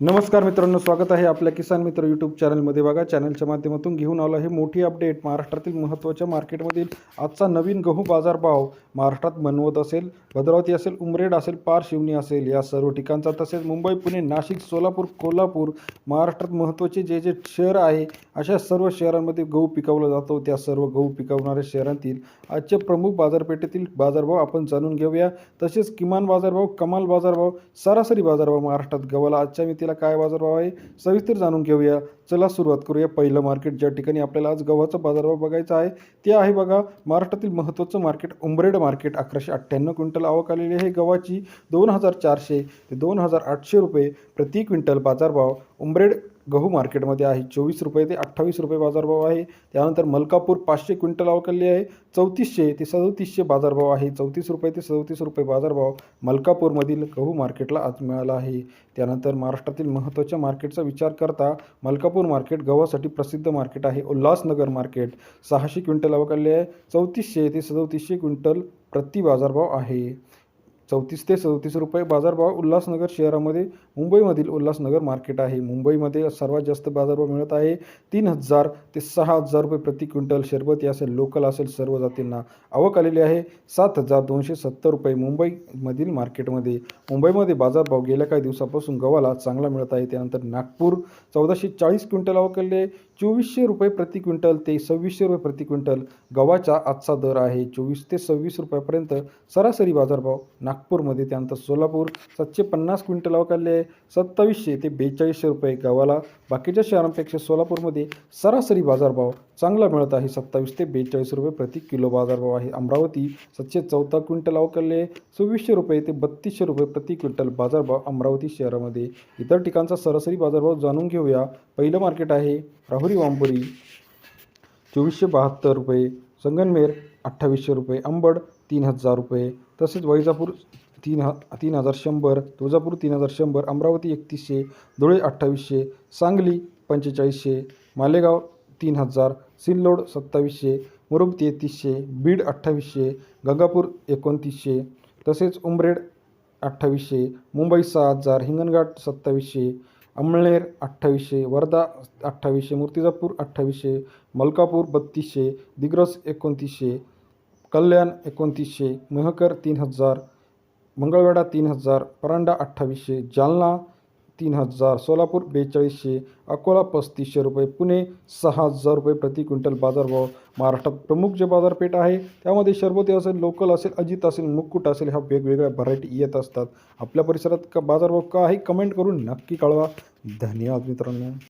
नमस्कार मित्रांनो स्वागत आहे आपल्या किसान मित्र यूट्यूब चॅनलमध्ये बघा चॅनलच्या माध्यमातून घेऊन आलो आहे मोठी अपडेट महाराष्ट्रातील महत्त्वाच्या मार्केटमधील आजचा नवीन गहू बाजारभाव महाराष्ट्रात मनवत असेल भद्रावती असेल उमरेड असेल पार शिवनी असेल या सर्व ठिकाणचा तसेच मुंबई पुणे नाशिक सोलापूर कोल्हापूर महाराष्ट्रात महत्त्वाचे जे जे शहर आहे अशा सर्व शहरांमध्ये गहू पिकवला जातो. त्या सर्व गहू पिकवणाऱ्या शहरांतील आजचे प्रमुख बाजारपेठेतील बाजारभाव आपण जाणून घेऊया. तसेच किमान बाजारभाव कमाल बाजारभाव सरासरी बाजारभाव महाराष्ट्रात गव्हाला आजच्या मितीला काय बाजारभाव आहे सविस्तर जाणून घेऊया. चला सुरुवात करूया पहिलं मार्केट. ज्या ठिकाणी आपल्याला आज गव्हाचा बाजारभाव बघायचा आहे ते आहे बघा महाराष्ट्रातील महत्त्वाचं मार्केट उंबरेड मार्केट. अकराशे अठ्ठ्याण्णव क्विंटल आवक आलेली आहे गव्हाची. दोन हजार चारशे ते दोन हजार आठशे रुपये प्रति क्विंटल बाजारभाव उंबरेड गहू मार्केटमध्ये आहे. चोवीस रुपये ते अठ्ठावीस रुपये बाजारभाव आहे. त्यानंतर मलकापूर पाचशे क्विंटल आवकली आहे. चौतीसशे ते सदोतीसशे बाजारभाव आहे. चौतीस रुपये ते सदोतीस रुपये बाजारभाव मलकापूरमधील गहू मार्केटला आज मिळाला आहे. त्यानंतर महाराष्ट्रातील महत्त्वाच्या मार्केटचा विचार करता मलकापूर मार्केट गव्हासाठी प्रसिद्ध मार्केट आहे. उल्हासनगर मार्केट सहाशे क्विंटल आवकली आहे. चौतीसशे ते सदोतीसशे क्विंटल प्रति बाजारभाव आहे. चौतीस ते सदतीस रुपये बाजारभाव उल्हासनगर शहरामध्ये. मुंबईमधील उल्हासनगर मार्केट आहे. मुंबईमध्ये सर्वात जास्त बाजारभाव मिळत आहे. तीन हजार ते सहा हजार रुपये प्रति क्विंटल शरबती असेल लोकल असेल सर्व जातींना आवक आलेली आहे. सात हजार दोनशे सत्तर रुपये मुंबईमधील मार्केटमध्ये. मुंबईमध्ये बाजारभाव गेल्या काही दिवसापासून गव्हाला चांगला मिळत आहे. त्यानंतर नागपूर चौदाशे चाळीस क्विंटल आवक आलेली आहे. चोवीसशे रुपये प्रति क्विंटल ते सव्वीसशे रुपये प्रति क्विंटल गव्हाचा आजचा दर आहे. चोवीस ते सव्वीस रुपयापर्यंत सरासरी बाजारभाव नागपूरमध्ये त्यानंतर सोलापूर सातशे पन्नास क्विंटल अवकाले आहे सत्तावीसशे ते बेचाळीसशे रुपये गव्हाला. बाकीच्या शहरांपेक्षा सोलापूरमध्ये सरासरी बाजारभाव चांगला मिळत आहे. सत्तावीस ते बेचाळीस रुपये प्रति किलो बाजारभाव आहे. अमरावती सातशे चौदा क्विंटल अवकाले सव्वीसशे रुपये ते बत्तीसशे रुपये प्रति क्विंटल बाजारभाव अमरावती शहरामध्ये. इतर ठिकाणचा सरासरी बाजारभाव जाणून घेऊया. पहिलं मार्केट आहे राहुरी वांबोरी चोवीसशे बहात्तर रुपये संगनमेर अठ्ठावीसशे रुपये अंबड तीन हजार रुपये तसेच वैजापूर तीन ह तीन हजार शंभर तुळजापूर तीन हजार शंभर अमरावती एकतीसशे धुळे अठ्ठावीसशे सांगली पंचेचाळीसशे मालेगाव तीन हजार सिल्लोड सत्तावीसशे मुरुब तेहतीसशे बीड अठ्ठावीसशे गंगापूर एकोणतीसशे तसेच उमरेड अठ्ठावीसशे मुंबई सहा हजार हिंगणघाट सत्तावीसशे अमळनेर अठ्ठावीसशे वर्धा अठ्ठावीसशे मूर्तिजापूर अठ्ठावीसशे मलकापूर बत्तीसशे दिग्रस एकोणतीसशे कल्याण एकोणतीसशे मेहकर तीन हजार मंगळवेढा तीन हजार परांडा अठ्ठावीसशे जालना तीन हजार सोलापूर बेचाळीसशे अकोला पस्तीसशे रुपये पुणे सहा हजार रुपये प्रति क्विंटल बाजारभाव महाराष्ट्रात प्रमुख जे बाजारपेठ आहे त्यामध्ये शरबती असेल लोकल असेल अजित असेल मुक्कुट असेल ह्या वेगवेगळ्या व्हरायटी येत असतात. आपल्या परिसरात का बाजारभाव का आहे कमेंट करून नक्की कळवा. धन्यवाद मित्रांनो.